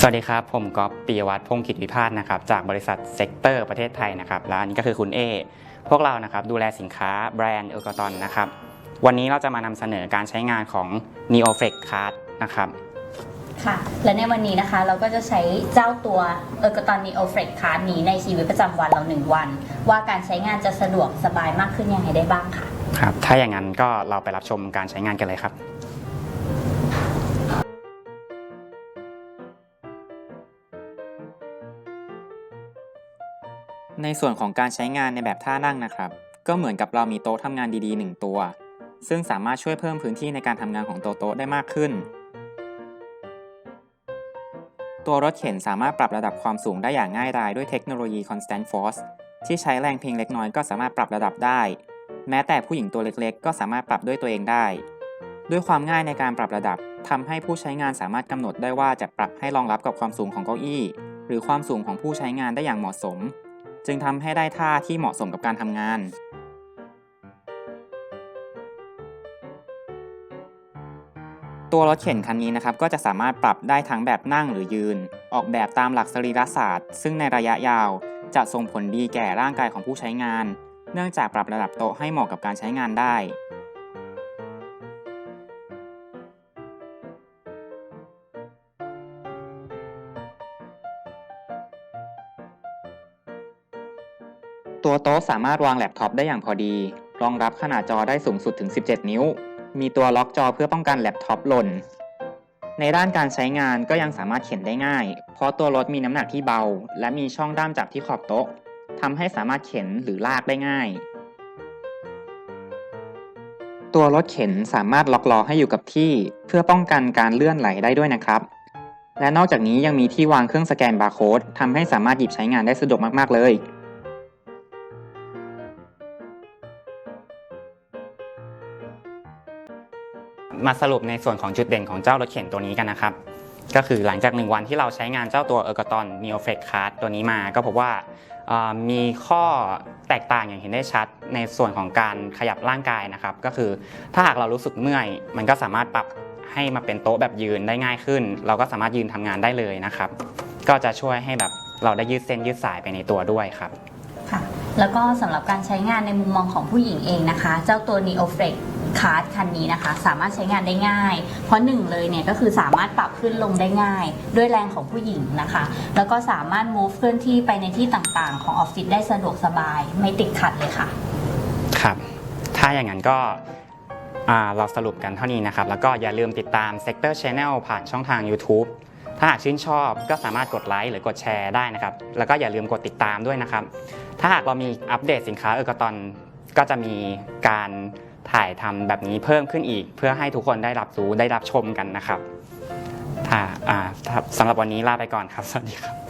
สวัสดีครับ ผมก๊อฟปียวัฒน์พงศ์กิจวิพาสนะครับจากบริษัทเซกเตอร์ประเทศไทยนะครับและอันนี้ก็คือคุณเอพวกเรานะครับดูแลสินค้าแบรนด์เอ r ก o ตอนนะครับวันนี้เราจะมานำเสนอการใช้งานของ NeoFlex Card นะครับค่ะและในวันนี้นะคะเราก็จะใช้เจ้าตัวเออร์กตอนนีโอเฟรกคาร์นี้ในชีวิตประจำวันเราหนึ่งวัน ว่าการใช้งานจะสะดวกสบายมากขึ้นยังไงได้บ้างค่ะครับถ้าอย่างนั้นก็เราไปรับชมการใช้งานกันเลยครับ ในส่วนของการใช้งานในแบบท่านั่งนะครับ ก็เหมือนกับเรามีโต๊ะทำงานดีๆ 1 ตัว ซึ่งสามารถช่วยเพิ่มพื้นที่ในการทำงานของตัวโต๊ะได้มากขึ้น ตัวรถเข็นสามารถปรับระดับความสูงได้อย่างง่ายดายด้วยเทคโนโลยี Constant Force ที่ใช้แรงเพียงเล็กน้อยก็สามารถปรับระดับได้ แม้แต่ผู้หญิงตัวเล็กๆ ก็สามารถปรับด้วยตัวเองได้ ด้วยความง่ายในการปรับระดับทำให้ผู้ใช้งานสามารถกำหนดได้ว่าจะปรับให้รองรับกับความสูงของเก้าอี้ หรือความสูงของผู้ใช้งานได้อย่างเหมาะสม จึงทำให้ได้ท่าที่เหมาะสมกับการทำงาน ตัวรถเข็นคันนี้นะครับก็จะสามารถปรับได้ทั้งแบบนั่งหรือยืน ออกแบบตามหลักสรีรศาสตร์ ซึ่งในระยะยาวจะส่งผลดีแก่ร่างกายของผู้ใช้งาน เนื่องจากปรับระดับโต๊ะให้เหมาะกับการใช้งานได้ ตัวโต๊ะสามารถวางแล็ปท็อปได้อย่างพอดี รองรับขนาดจอได้สูงสุดถึง 17 นิ้ว มีตัวล็อกจอเพื่อป้องกันแล็ปท็อปหล่น ในด้านการใช้งานก็ยังสามารถเข็นได้ง่าย เพราะตัวรถมีน้ำหนักที่เบา และมีช่องด้ามจับที่ขอบโต๊ะทำให้สามารถเข็นหรือลากได้ง่าย ตัวรถเข็นสามารถล็อกล้อให้อยู่กับที่ เพื่อป้องกันการเลื่อนไหลได้ด้วยนะครับ และนอกจากนี้ยังมีที่วางเครื่องสแกนบาร์โค้ดทำให้สามารถหยิบใช้งานได้สะดวกมากๆเลย มาสรุปในส่วนของจุดเด่นของเจ้ารถเข็นตัวนี้กันนะครับ ก็คือหลังจาก 1 วันที่เราใช้งานเจ้าตัว e r g o t o n NeoFlex Card ตัวนี้มาก็พบว่ามีข้อแตกต่างอย่างเห็นได้ชัดในส่วนของการขยับร่างกายนะครับ ก็คือถ้าหากเรารู้สึกเมื่อย มันก็สามารถปรับให้มาเป็นโต๊ะแบบยืนได้ง่ายขึ้น เราก็สามารถยืนทำงานได้เลยนะครับ ก็จะช่วยให้แบบเราได้ยืดเส้นยืดสายไปในตัวด้วยครับค่ะแล้วก็สำหรับการใช้งานในมุมมองของผู้หญิงเองนะคะ เจ้าตัว NeoFlex Neo Flex Card คันนี้นะคะ สามารถใช้งานได้ง่าย เพราะหนึ่งเลยเนี่ยก็คือสามารถปรับขึ้นลงได้ง่าย ด้วยแรงของผู้หญิงนะคะ แล้วก็สามารถ move เคลื่อนที่ไปในที่ต่างๆ ของออฟฟิศได้สะดวกสบาย ไม่ติดขัดเลยค่ะ ครับ ถ้าอย่างนั้นก็อ่าเราสรุปกันเท่านี้นะครับ แล้วก็อย่าลืมติดตาม Sector Channel ผ่านช่องทาง YouTube ถ้าหากชื่นชอบก็สามารถกดไลค์หรือกดแชร์ได้นะครับ แล้วก็อย่าลืมกดติดตามด้วยนะครับ ถ้าหากเรามีอัปเดตสินค้าเออกตอนก็จะมีการ ถ่ายทำแบบนี้เพิ่มขึ้นอีก เพื่อให้ทุกคนได้รับรู้ได้รับชมกันนะครับถ้าสำหรับวันนี้ลาไปก่อนครับ สวัสดีครับ